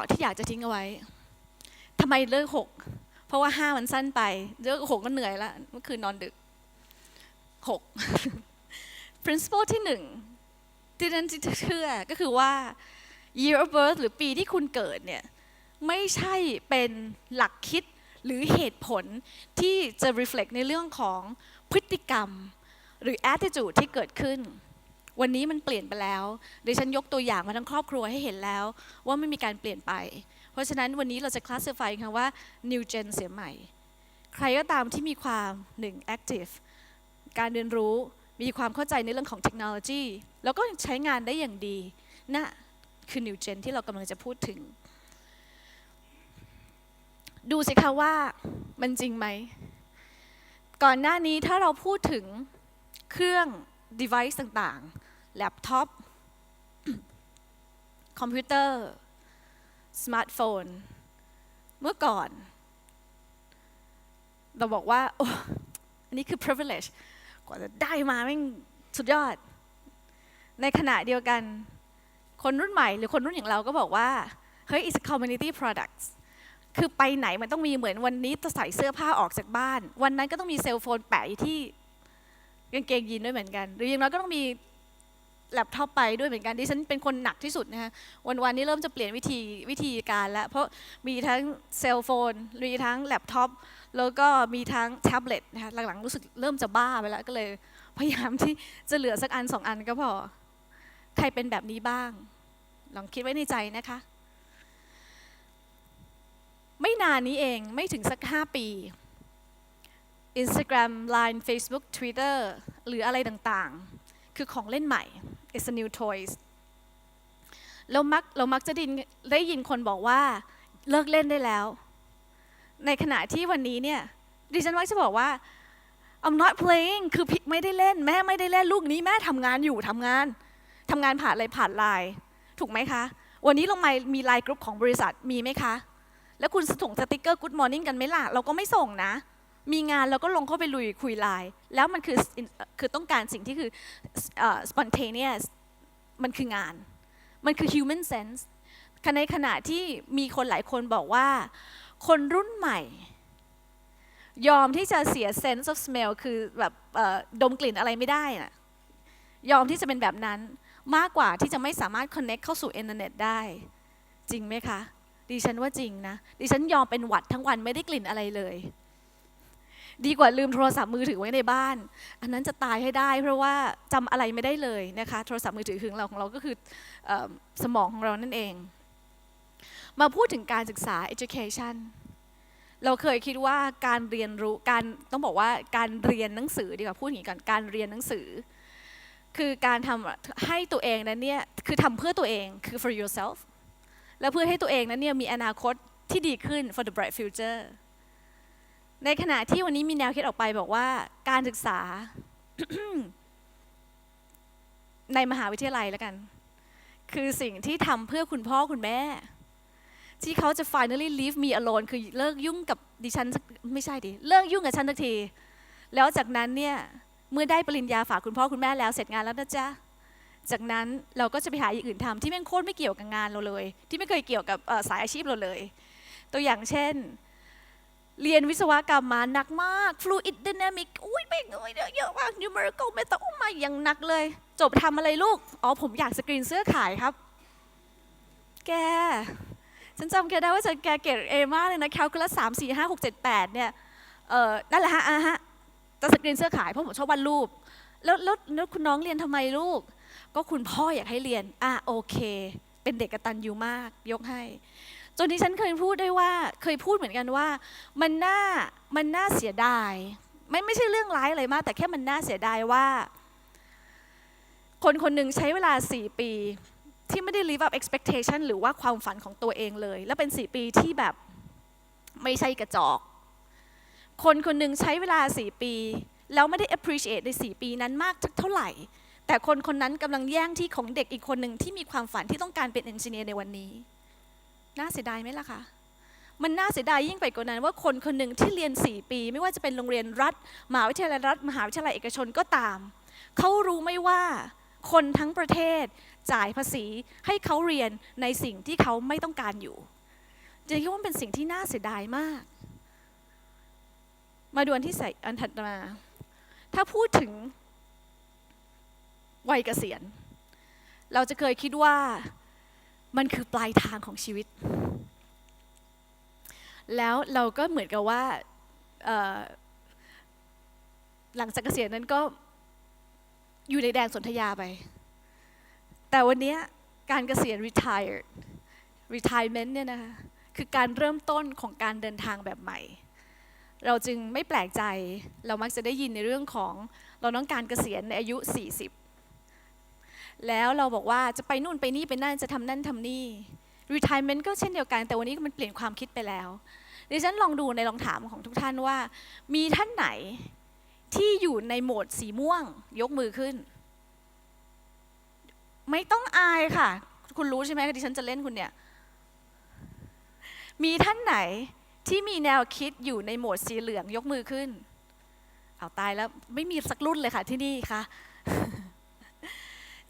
วันนี้มี6ข้อที่อยากจะทิ้งเอาไว้ทำไมเลิก6เพราะว่า5มันสั้นไปเลิก6ก็เหนื่อยละเมื่อคืนนอนดึก6 principle ที่1ที่นันจะเชื่อก็คือว่า year of birth หรือปีที่คุณเกิดเนี่ยไม่ใช่เป็นหลักคิดหรือเหตุผลที่จะ reflect ในเรื่องของพฤติกรรม หรือ attitude ที่เกิดขึ้น วันนี้มันเปลี่ยนไปแล้วดิฉันยกตัวอย่างมาทั้งครอบครัวให้เห็นแล้ว ว่าไม่มีการเปลี่ยนไป เพราะฉะนั้นวันนี้เราจะ classify คำว่า new gen เสียใหม่ ใครก็ตามที่มีความหนึ่ง active การเรียนรู้มีความเข้าใจในเรื่องของเทคโนโลยีแล้วก็ใช้งานได้อย่างดีนะคือ new gen ที่เรากำลังจะพูดถึง ดูสิคะว่ามันจริงไหม ก่อนหน้านี้ถ้าเราพูดถึงเครื่อง device ต่างๆ แล็ปท็อป คอมพิวเตอร์ สมาร์ทโฟน เมื่อก่อน เราบอกว่า โอ้อันนี้คือ privilege กว่าจะได้มาแม่งสุดยอด ในขณะเดียวกัน คนรุ่นใหม่ หรือคนรุ่นอย่างเราก็บอกว่า เฮ้ย it's a community products คือไปไหนมันต้องมีเหมือนวันนี้จะใส่เสื้อผ้าออกจากบ้าน วันนั้นก็ต้องมีเซลโฟนแปะอยู่ที่กางเกงยีนด้วยเหมือนกัน หรืออย่างน้อยก็ต้องมี แล็ปท็อปไปด้วยเหมือนกันดิฉันเป็นคนหนักที่สุดนะคะวันวันๆนี้เริ่มจะเปลี่ยนวิธีวิธีการแล้ว เพราะมีทั้งเซลโฟน มีทั้งแล็ปท็อปแล้วก็มีทั้งแท็บเล็ตนะคะหลังๆรู้สึกเริ่มจะบ้าไปแล้วก็เลยพยายามที่จะเหลือสักอันสองอันก็พอ ใครเป็นแบบนี้บ้าง ลองคิดไว้ในใจนะคะ ไม่นานนี้เองไม่ถึงสัก 5 ปี Instagram Line Facebook Twitter หรืออะไรต่างๆ คือของเล่นใหม่ it's a new toys เรามักเรามักจะไดยินได้ยินคนบอกว่าเลิกเล่นได้แล้ว ในขณะที่วันนี้เนี่ยดิฉันมักจะบอกว่า I'm not playing คือไม่ได้เล่น แม่ไม่ได้เล่นลูกนี้แม่ทำงานอยู่ทำงานทำงานผ่านอะไรผ่านไลน์ถูกไหมคะ วันนี้ลงมามีไลน์กรุ๊ปของบริษัทมีไหมคะ แล้วคุณส่งสติกเกอร์ Good Morning กันไหมล่ะ เราก็ไม่ส่งนะ มีงานเราก็ลงเข้าไปลุยคุยไลน์แล้วมันคือคือต้องการสิ่งที่คือ spontaneous มันคืองาน มันคือ human sense ในขณะที่มีคนหลายคนบอกว่า คนรุ่นใหม่ ยอมที่จะเสีย sense of smell คือแบบดมกลิ่นอะไรไม่ได้น่ะยอมที่จะเป็นแบบนั้นมากกว่าที่จะไม่สามารถ connect เข้าสู่อินเทอร์เน็ตได้ จริงไหมคะดิฉันว่าจริงนะ ดิฉันยอมเป็นหวัดทั้งวันไม่ได้กลิ่นอะไรเลย ดีกว่าลืมโทรศัพท์มือถือไว้ในบ้าน อันนั้นจะตายให้ได้ เพราะว่าจำอะไรไม่ได้เลยนะคะโทรศัพท์มือถือของเราของเราก็คือออสมองของเรานั่นเอง มาพูดถึงการศึกษา education เราเคยคิดว่าการเรียนรู้การต้องบอกว่าการเรียนหนังสือดีกว่าพูดอย่างนี้ก่อนการเรียนหนังสือ คือการทำให้ตัวเองนั้นเนี่ยคือทำเพื่อตัวเองคือ for yourself และเพื่อให้ตัวเองนั้นเนี่ยมีอนาคตที่ดีขึ้น for the bright future ในขณะที่วันนี้มีแนวคิดออกไปบอกว่าการศึกษา ในมหาวิทยาลัยแล้วกัน คือสิ่งที่ทำเพื่อคุณพ่อคุณแม่ ที่เขาจะ finally leave me alone คือเลิกยุ่งกับดิฉันไม่ใช่ดิเลิกยุ่งกับฉันสักที แล้วจากนั้นเนี่ยเมื่อได้ปริญญาฝากคุณพ่อคุณแม่แล้วเสร็จงานแล้วนะจ๊ะจากนั้นเราก็จะไปหาอย่างอื่นทำที่แม่งโคตรไม่เกี่ยวกับงานเราเลย ที่ไม่เคยเกี่ยวกับสายอาชีพเราเลย ตัวอย่างเช่น เรียนวิศวกรรมมาหนักมาก fluid dynamic อุ้ยแม่งเอ้ยเยอะมาก numerical method อุ้มาอย่างหนักเลย จบทำอะไรลูก อ๋อ ผมอยากสกรีนเสื้อขายครับ แก ฉันจำแกได้ว่าฉันแกเกรดเอมากเลยนะแคลคูลัสสามสี่ห้าหกเจ็ดแปดเนี่ย เออนั่นแหละฮะอะฮะ จะสกรีนเสื้อขายเพราะผมชอบวาดรูป แล้วแล้วแล้วคุณน้องเรียนทำไมลูก ก็คุณพ่ออยากให้เรียน อะโอเค เป็นเด็กกระตัญญูมาก ยกให้ จนที่ฉันเคยพูดได้ว่าเคยพูดเหมือนกันว่า มันน่ามันน่าเสียดายไม่ไม่ใช่เรื่องร้ายอะไรมาก แต่แค่มันน่าเสียดายว่า คนคนหนึ่งใช้เวลา 4 ปี ที่ไม่ได้ live up expectation หรือว่าความฝันของตัวเองเลย และเป็น 4 ปีที่แบบไม่ใช่กระจอก คนคนหนึ่งใช้เวลา 4 ปี แล้วไม่ได้ appreciate ใน 4 ปีนั้นมากเท่าไหร่ แต่คนคนนั้นกำลังแย่งที่ของเด็กอีกคนหนึ่งที่มีความฝันที่ต้องการเป็นเอนจิเนียร์ในวันนี้ น่าเสียดายไหมล่ะคะมันน่าเสียดายยิ่งไปกว่านั้นว่าคนคนหนึ่งที่เรียน 4 ปี ไม่ว่าจะเป็นโรงเรียนรัฐมหาวิทยาลัยรัฐมหาวิทยาลัยเอกชนก็ตาม เขารู้ไหมว่าคนทั้งประเทศจ่ายภาษีให้เขาเรียนในสิ่งที่เขาไม่ต้องการอยู่จะคิดว่าเป็นสิ่งที่น่าเสียดายมาก มาดูอันที่ใส่อันถัดมา ถ้าพูดถึงวัยเกษียณ เราจะเคยคิดว่า มันคือปลายทางของชีวิต แล้วเราก็เหมือนกับว่าหลังจากเกษียณนั้นก็อยู่ในแดนสนธยาไป แต่วันนี้การเกษียณ retired retirement เนี่ยนะคะคือการเริ่มต้นของการเดินทางแบบใหม่ เราจึงไม่แปลกใจเรามักจะได้ยินในเรื่องของเราต้องการเกษียณในอายุ 40 แล้วเราบอกว่าจะไปนู่นไปนี่ไปนั่นจะทำนั่นทำนี่ retirement ก็เช่นเดียวกัน แต่วันนี้มันเปลี่ยนความคิดไปแล้วดิฉันลองดูในลองถามของทุกท่านว่า มีท่านไหนที่อยู่ในโหมดสีม่วง ยกมือขึ้น ไม่ต้องอายค่ะ คุณรู้ใช่ไหมดิฉันจะเล่นคุณเนี่ย มีท่านไหนที่มีแนวคิดอยู่ในโหมดสีเหลืองยกมือขึ้น เอาตายแล้วไม่มีสักรุ่นเลยค่ะที่นี่ค่ะ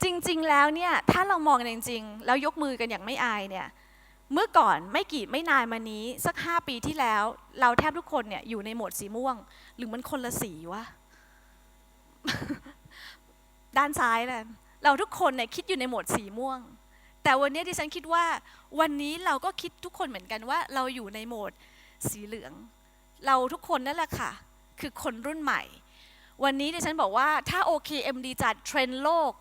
จริง ๆ แล้วเนี่ยถ้าเรามองกันจริง ๆ แล้วยกมือกันอย่างไม่อายเนี่ยเมื่อก่อนไม่กี่ไม่นานมานี้สักห้าปีที่แล้ว เราแทบทุกคนเนี่ยอยู่ในโหมดสีม่วง หรือมันคนละสีวะ ด้านซ้ายแหละเราทุกคนเนี่ยคิดอยู่ในโหมดสีม่วง แต่วันนี้ดิฉันคิดว่า วันนี้เราก็คิดทุกคนเหมือนกันว่า เราอยู่ในโหมดสีเหลือง เราทุกคนนั่นแหละค่ะ คือคนรุ่นใหม่ วันนี้ดิฉันบอกว่าถ้า OKMD จัดเทรนด์โลก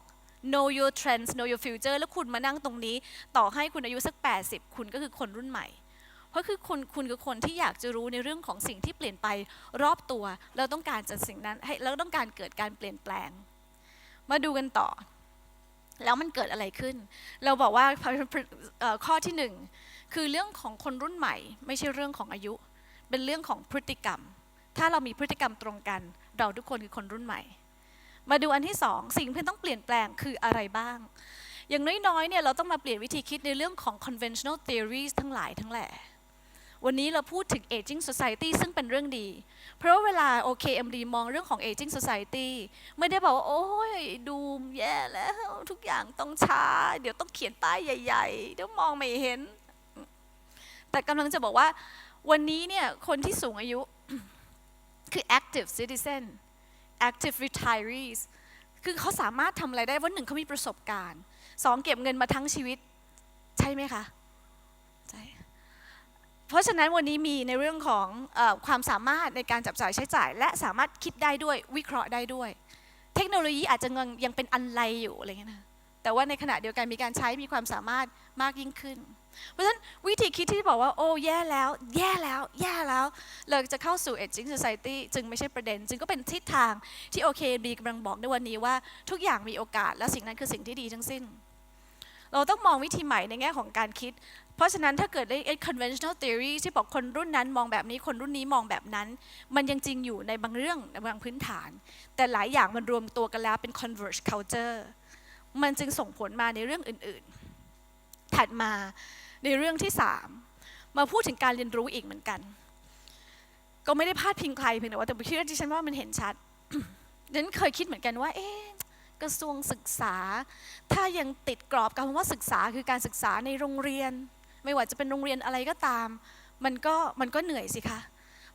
know your trends know your future แล้วคุณมานั่งตรงนี้ ต่อให้คุณอายุสัก 80 คุณก็คือคนรุ่นใหม่ เพราะคือคุณคุณคือคนที่อยากจะรู้ในเรื่องของสิ่งที่เปลี่ยนไปรอบตัว เราต้องการจะสิ่งนั้นให้เราต้องการเกิดการเปลี่ยนแปลง มาดูกันต่อ แล้วมันเกิดอะไรขึ้น เราบอกว่าข้อที่หนึ่งคือเรื่องของคนรุ่นใหม่ ไม่ใช่เรื่องของอายุ เป็นเรื่องของพฤติกรรม ถ้าเรามีพฤติกรรมตรงกัน เราทุกคนคือคนรุ่นใหม่ มาดูอันที่สองสิ่งที่ต้องเปลี่ยนแปลงคืออะไรบ้าง อย่างน้อยๆเนี่ยเราต้องมาเปลี่ยนวิธีคิดในเรื่องของ conventional theories ทั้งหลายทั้งแหล่วันนี้เราพูดถึง aging society ซึ่งเป็นเรื่องดี เพราะาเวลา OKMD มองเรื่องของ aging society ไม่ได้บอกว่า โอ้ยดูแย่แล้ว ทุกอย่างต้องช้า เดี๋ยวต้องเขียนป้ายใหญ่ ๆ เดี๋ยวมองไม่เห็น แต่กำลังจะบอกว่า วันนี้เนี่ยคนที่สูงอายุคือ active citizen active retirees คือเขาสามารถทำอะไรได้ว่าหนึ่งเขามีประสบการณ์สองเก็บเงินมาทั้งชีวิต ใช่ไหมคะใช่เพราะฉะนั้นวันนี้มีในเรื่องของออความสามารถในการจับจ่ายใช้จ่าย และสามารถคิดได้ด้วยวิเคราะห์ได้ด้วย เทคโนโลยีอาจจะยังยังเป็นอันไลอยู่อะไรเงี้ยนะแต่ว่าในขณะเดียวกันมีการใช้มีความสามารถมากยิ่งขึ้น เพราะฉะนั้นวิธีคิดที่บอกว่าโอ้แย่แล้ว แย่แล้ว แย่แล้ว เราจะเข้าสู่ aging society จึงไม่ใช่ประเด็น จึงก็เป็นทิศทางที่โอเคบีกำลังบอกในวันนี้ว่าทุกอย่างมีโอกาสและสิ่งนั้นคือสิ่งที่ดีทั้งสิ้น เราต้องมองวิธีใหม่ในแง่ของการคิด เพราะฉะนั้นถ้าเกิดได้ conventional theory ที่บอกคนรุ่นนั้นมองแบบนี้คนรุ่นนี้มองแบบนั้น มันยังจริงอยู่ในบางเรื่องในบางพื้นฐาน แต่หลายอย่างมันรวมตัวกันแล้วเป็น converge culture มันจึงส่งผลมาในเรื่องอื่น ๆ ถัดมา ในเรื่องที่สามมาพูดถึงการเรียนรู้อีกเหมือนกัน ก็ไม่ได้พาดพิงใครเพียงแต่ว่าแต่คิดว่าดิฉันว่ามันเห็นชัดดิฉันเคยคิดเหมือนกันว่า เอ๊ะกระทรวงศึกษา ถ้ายังติดกรอบคำว่าศึกษาคือการศึกษาในโรงเรียน ไม่ว่าจะเป็นโรงเรียนอะไรก็ตาม มันก็มันก็เหนื่อยสิคะ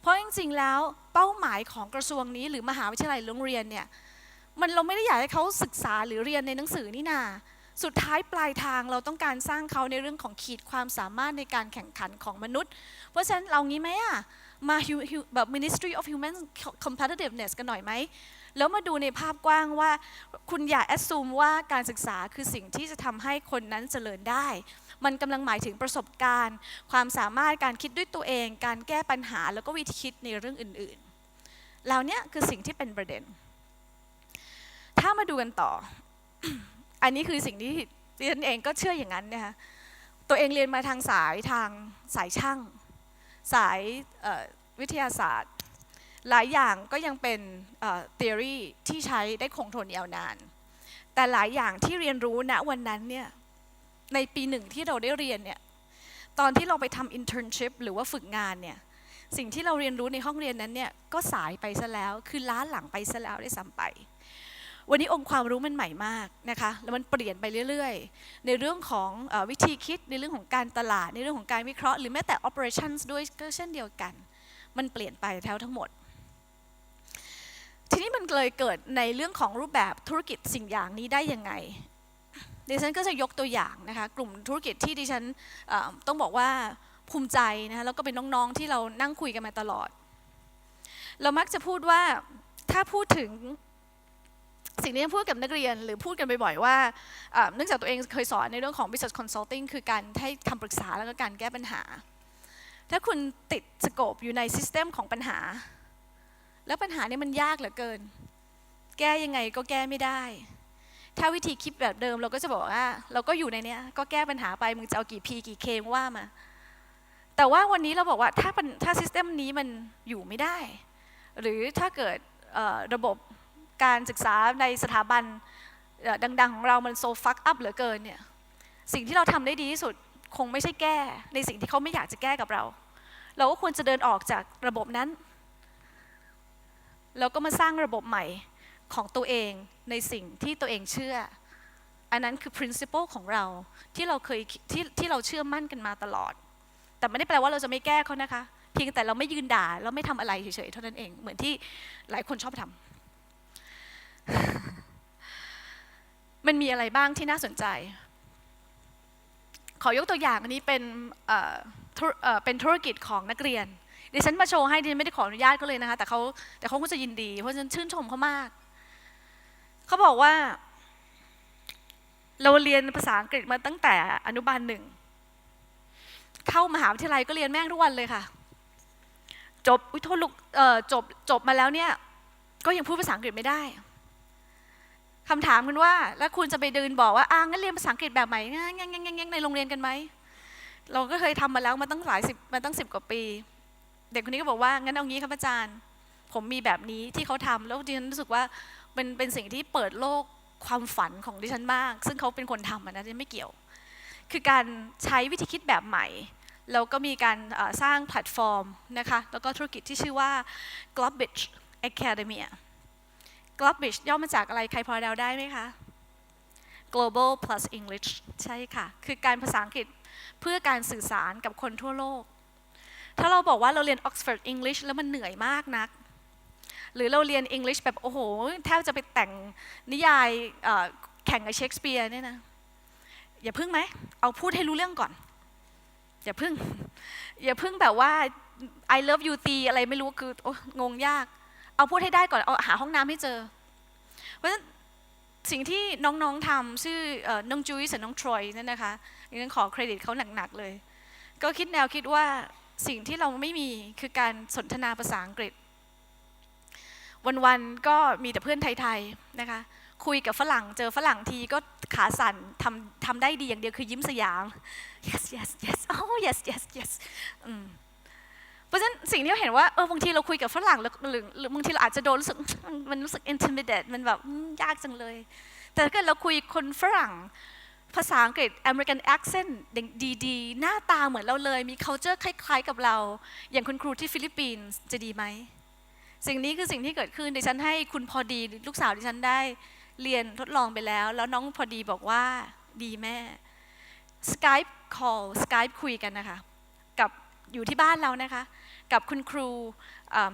เพราะจริงๆแล้วเป้าหมายของกระทรวงนี้ หรือมหาวิทยาลัยโรงเรียนเนี่ยมันเราไม่ได้อยากให้เขาศึกษาหรือเรียนในหนังสือนี่นา สุดท้ายปลายทางเราต้องการสร้างเขาในเรื่องของขีดความสามารถในการแข่งขันของมนุษย์ เพราะฉะนั้นเรางี้ไหมอะมาแบบ Ministry of Human Competitiveness กันหน่อยไหม แล้วมาดูในภาพกว้างว่า คุณอย่า assume ว่าการศึกษาคือสิ่งที่จะทำให้คนนั้นเจริญได้ มันกำลังหมายถึงประสบการณ์ ความสามารถการคิดด้วยตัวเอง การแก้ปัญหาแล้วก็วิธีคิดในเรื่องอื่นๆเหล่านี้คือสิ่งที่เป็นประเด็น ถ้ามาดูกันต่อ อันนี้คือสิ่งที่ดิฉันเองก็เชื่ออย่างนั้นนะคะตัวเองเรียนมาทางสายทางสายช่าง สายวิทยาศาสตร์ หลายอย่างก็ยังเป็นเอ่อ theory ที่ใช้ได้คงทนยาวนาน แต่หลายอย่างที่เรียนรู้ณวันนั้นเนี่ยในปีหนึ่งที่เราได้เรียนเนี่ยตอนที่เราไปทำ internship หรือว่าฝึกงานเนี่ยสิ่งที่เราเรียนรู้ในห้องเรียนนั้นเนี่ยก็สายไปซะแล้ว คือล้าหลังไปซะแล้วได้ซ้ำไป วันนี้องค์ความรู้มันใหม่มากนะคะแล้วมันเปลี่ยนไปเรื่อยๆ ในเรื่องของอวิธีคิดในเรื่องของการตลาด ในเรื่องของการวิเคราะห์หรือแม้แต่ operations ด้วยก็เช่นเดียวกัน มันเปลี่ยนไปแถวทั้งหมด ทีนี้มันเลยเกิดในเรื่องของรูปแบบธุรกิจสิ่งอย่างนี้ได้ยังไงดิฉันก็จะยกตัวอย่างนะคะกลุ่มธุรกิจที่ดิฉันต้องบอกว่าภูมิใจนะคะแล้วก็เป็นน้องๆที่เรานั่งคุยกันมาตลอด เรามักจะพูดว่าถ้าพูดถึง สิ่งที่พูดกับนักเรียนหรือพูดกันบ่อยๆว่าเนื่องจากตัวเองเคยสอนในเรื่องของ business consulting คือการให้คำปรึกษาแล้วก็การแก้ปัญหา ถ้าคุณติดสโคปอยู่ในซิสเต็มของปัญหา แล้วปัญหานี้มันยากเหลือเกิน แก้ยังไงก็แก้ไม่ได้ ถ้าวิธีคิดแบบเดิมเราก็จะบอกว่า เราก็อยู่ในเนี้ยก็แก้ปัญหาไปมึงจะเอากี่ P กี่ K มึงว่ามา แต่ว่าวันนี้เราบอกว่าถ้าถ้าซิสเต็มนี้มันอยู่ไม่ได้ หรือถ้าเกิดระบบ การศึกษาในสถาบันดัง ๆ ของเรามันโซฟักอัพเหลือเกินเนี่ยสิ่งที่เราทำได้ดีที่สุดคงไม่ใช่แก้ ในสิ่งที่เขาไม่อยากจะแก้กับเรา เราก็ควรจะเดินออกจากระบบนั้น แล้วก็มาสร้างระบบใหม่ของตัวเองในสิ่งที่ตัวเองเชื่อ อันนั้นคือ principle ของเราที่เราเคยที่ที่เราเชื่อมั่นกันมาตลอด แต่ไม่ได้แปลว่าเราจะไม่แก้เขานะคะ เพียงแต่เราไม่ยืนด่าแล้วไม่ทำอะไรเฉยๆเท่านั้นเอง เหมือนที่หลายคนชอบทำ มันมีอะไรบ้างที่น่าสนใจ ขอยกตัวอย่างอันนี้เป็นเป็นธุรกิจของนักเรียน ดิฉันมาโชว์ให้ดิฉันไม่ได้ขออนุญาตเขาเลยนะคะ แต่เขาแต่เขาก็จะยินดี เพราะฉันชื่นชมเขามาก เขาบอกว่า เราเรียนภาษาอังกฤษมาตั้งแต่อนุบาลหนึ่ง เข้ามหาวิทยาลัยก็เรียนแม่งทุกวันเลยค่ะ จบ อุ้ยโทษลูกจบจบมาแล้วเนี่ย ก็ยังพูดภาษาอังกฤษไม่ได้ คำถามคุณว่า แล้วคุณจะไปเดินบอกว่าอ่างั้นเรียนภาษาอังกฤษแบบใหม่งั้นงั้นงั้นในโรงเรียนกันไหมเราก็เคยทำมาแล้วมาตั้งหลายสิบมาตั้งสิบกว่าปี เด็กคนนี้ก็บอกว่างั้นเอางี้ครับอาจารย์ ผมมีแบบนี้ที่เขาทำแล้วดิฉันรู้สึกว่าเป็นเป็นสิ่งที่เปิดโลกความฝันของดิฉันมาก ซึ่งเขาเป็นคนทำนะดิฉันไม่เกี่ยว คือการใช้วิธีคิดแบบใหม่แล้วก็มีการสร้างแพลตฟอร์มนะคะแล้วก็ธุรกิจที่ชื่อว่า Globich Academy Globich ย่อมาจากอะไรใครพอเดาได้ไหมคะ Global plus English ใช่ค่ะ คือการภาษาอังกฤษเพื่อการสื่อสารกับคนทั่วโลก ถ้าเราบอกว่าเราเรียน Oxford English แล้วมันเหนื่อยมากนัก หรือเราเรียน English แบบโอ้โห แทบจะไปแต่งนิยายแข่งกับเชคสเปียร์เนี่ยนะ อย่าพึ่งไหม เอาพูดให้รู้เรื่องก่อน อย่าพึ่ง อย่าพึ่งแบบว่า I love you ตีอะไรไม่รู้คือโอ้งงยาก เอาพูดให้ได้ก่อนเอาหาห้องน้ำให้เจอ เพราะฉะนั้นสิ่งที่น้องๆทำชื่อน้องจุ้ยกับน้องทรอยนั่นนะคะดิฉันขอเครดิตเขาหนักๆเลย ก็คิดแนวคิดว่าสิ่งที่เราไม่มีคือการสนทนาภาษาอังกฤษ วันๆก็มีแต่เพื่อนไทยๆนะคะคุยกับฝรั่งเจอฝรั่งทีก็ขาสั่นทำทำได้ดีอย่างเดียวคือยิ้มสยาม yes yes yes oh yes yes yes อืม เพราะฉะนั้นสิ่งที่เราเห็นว่าเออบางทีเราคุยกับฝรั่งหรือหรือบางทีเราอาจจะโดนรู้สึกมันรู้สึก intimidate มันแบบยากจังเลย แต่ถ้าเกิดเราคุยคนฝรั่ง ภาษาอังกฤษ American accent ดีๆ หน้าตาเหมือนเราเลย มี culture คล้าย ๆ กับเรา อย่างคุณครูที่ฟิลิปปินส์จะดีไหมสิ่งนี้คือสิ่งที่เกิดขึ้นดิฉันให้คุณพอดีลูกสาวดิฉันได้เรียนทดลองไปแล้ว แล้วน้องพอดีบอกว่าดีแม่ Skype call Skype คุยกันนะคะ กับอยู่ที่บ้านเรานะคะ กับคุณครู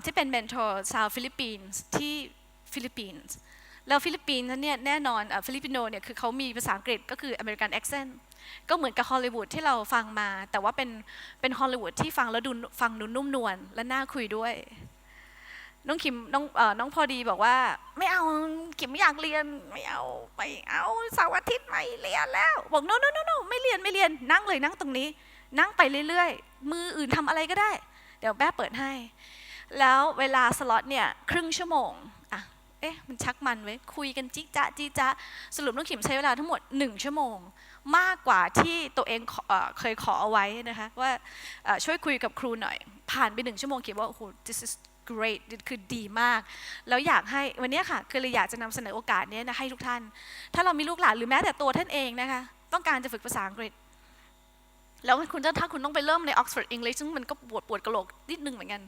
ที่เป็นเมนทอร์ชาวฟิลิปปินส์ที่ฟิลิปปินส์แล้วฟิลิปปินส์เนี่ยแน่นอนฟิลิปปิโนเนี่ยคือเขามีภาษาอังกฤษก็คืออเมริกันแอคเซนต์ก็เหมือนกับฮอลลีวูดที่เราฟังมา แต่ว่าเป็นเป็นฮอลลีวูดที่ฟังแล้วดูฟังดูนุ่มนวลและน่าคุยด้วย น้องคิมน้องเอ่อน้องพอดีบอกว่า ไม่เอาคิมไม่อยากเรียนไม่เอาไม่เอาเสาร์อาทิตย์ไม่เรียนแล้วบอก no no no no ไม่เรียนไม่เรียนนั่งเลยนั่งตรงนี้ นั่งไปเรื่อยๆ มืออื่นทำอะไรก็ได้ เดี๋ยวแม่เปิดให้ แล้วเวลาสล็อตเนี่ยครึ่งชั่วโมงอะเอ๊ะมันชักมันไว้คุยกันจิกจ๊ะจิจ๊ะสรุปน้องขิมใช้เวลาทั้งหมด 1 ชั่วโมง มากกว่าที่ตัวเองเอเคยขอเอาไว้นะคะว่าช่วยคุยกับครูหน่อย ผ่านไปหนึ่งชั่วโมงคิดว่าโอ้โห this is great คือดีมาก แล้วอยากให้วันนี้ค่ะคือเลยอยากจะนำเสนอโอกาสนี้นะให้ทุกท่าน ถ้าเรามีลูกหลานหรือแม้แต่ตัวท่านเองนะคะ ต้องการจะฝึกภาษาอังกฤษ แล้วคุณจะถ้าคุณต้องไปเริ่มใน Oxford English ซึ่งมันก็ปวดปวดกระโหลกนิดนึงเหมือนกัน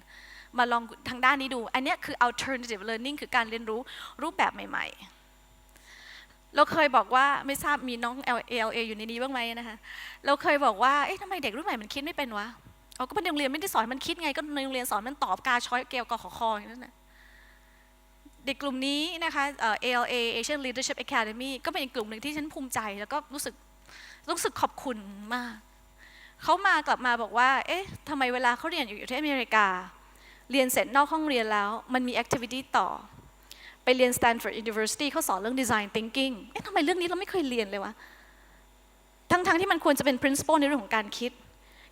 มาลองทางด้านนี้ดู อันนี้คือ alternative learning คือการเรียนรู้รูปแบบใหม่ ๆ เราเคยบอกว่าไม่ทราบมีน้อง LA อยู่ในนี้บ้างไหมนะคะ เราเคยบอกว่า เอ๊ะทำไมเด็กรุ่นใหม่มันคิดไม่เป็นวะเอาก็เป็นโรงเรียนไม่ได้สอนมันคิดไง ก็ในโรงเรียนสอนมันตอบกาช้อยเกลกอขอคออย่างนั้นนะเด็กกลุ่มนี้นะคะเอ่อ ALA Asian Leadership Academy ก็เป็นอีกกลุ่มหนึ่งที่ฉันภูมิใจ แล้วก็รู้สึกรู้สึกขอบคุณมาก เขามากลับมาบอกว่า เอ๊ะทำไมเวลาเขาเรียนอยู่ที่อเมริกา เรียนเสร็จนอกห้องเรียนแล้ว มันมี activity ต่อ ไปเรียน Stanford University เขาสอนเรื่อง design thinking เอ๊ะทำไมเรื่องนี้เราไม่เคยเรียนเลยวะ ทั้งๆที่มันควรจะเป็น principle ในเรื่องของการคิด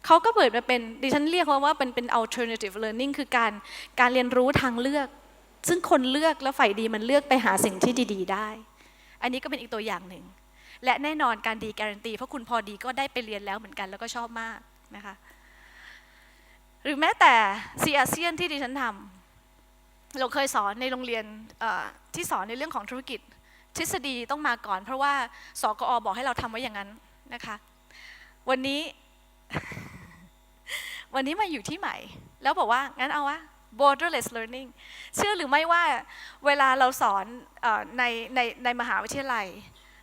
เขาก็เปิดมาเป็น ดิฉันเรียกว่าว่าเป็นเป็น alternative learning คือการการเรียนรู้ทางเลือก ซึ่งคนเลือกแล้วฝ่ายดีมันเลือกไปหาสิ่งที่ดี ๆ ได้ อันนี้ก็เป็นอีกตัวอย่างหนึ่ง และแน่นอนการดีการันตีเพราะคุณพอดีก็ได้ไปเรียนแล้วเหมือนกันแล้วก็ชอบมากนะคะหรือแม้แต่ซีอาเซียนที่ดิฉันทำเราเคยสอนในโรงเรียนที่สอนในเรื่องของธุรกิจ ทฤษฎีต้องมาก่อน เพราะว่าสกอบอกให้เราทำไว้อย่างนั้นนะคะวันนี้ วันนี้มาอยู่ที่ใหม่ แล้วบอกว่า งั้นเอาวะ borderless learning เชื่อหรือไม่ว่าเวลาเราสอนอในในในมหาวิทยาลัย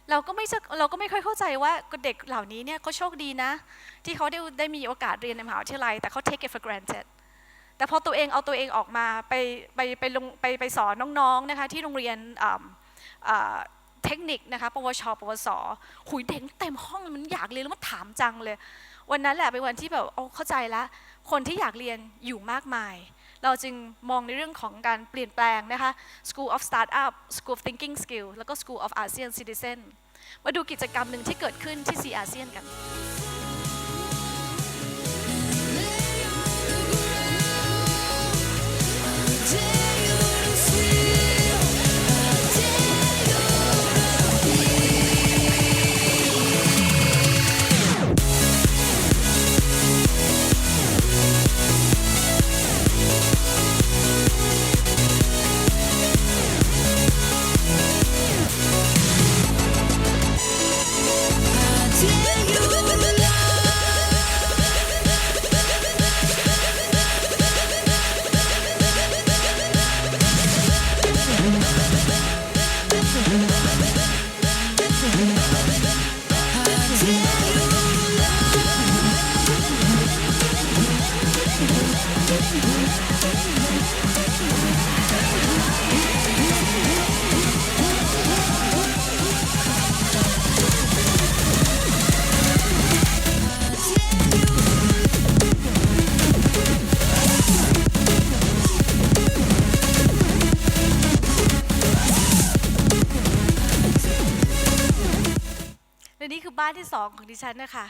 เราก็ไม่เชื่อเราก็ไม่ค่อยเข้าใจว่าเด็กเหล่านี้เนี่ยเขาโชคดีนะ ที่เขาได้ได้มีโอกาสเรียนในมหาวิทยาลัย แต่เขา take it for granted แต่พอตัวเองเอาตัวเองออกมาไปไปไปลงไปไปสอนน้องๆนะคะที่โรงเรียนเทคนิคนะคะ ปวช ปวส หุยเด็กเต็มห้องมันอยากเรียนแล้วมันถามจังเลย วันนั้นแหละเป็นวันที่แบบเอาเข้าใจแล้วคนที่อยากเรียนอยู่มากมาย เราจึงมองในเรื่องของการเปลี่ยนแปลงนะคะ School of Startup School of Thinking Skill แล้วก็ School of ASEAN Citizen มาดูกิจกรรมหนึ่งที่เกิดขึ้นที่ซีอาเซียนกัน 2 ของดิฉันนะคะ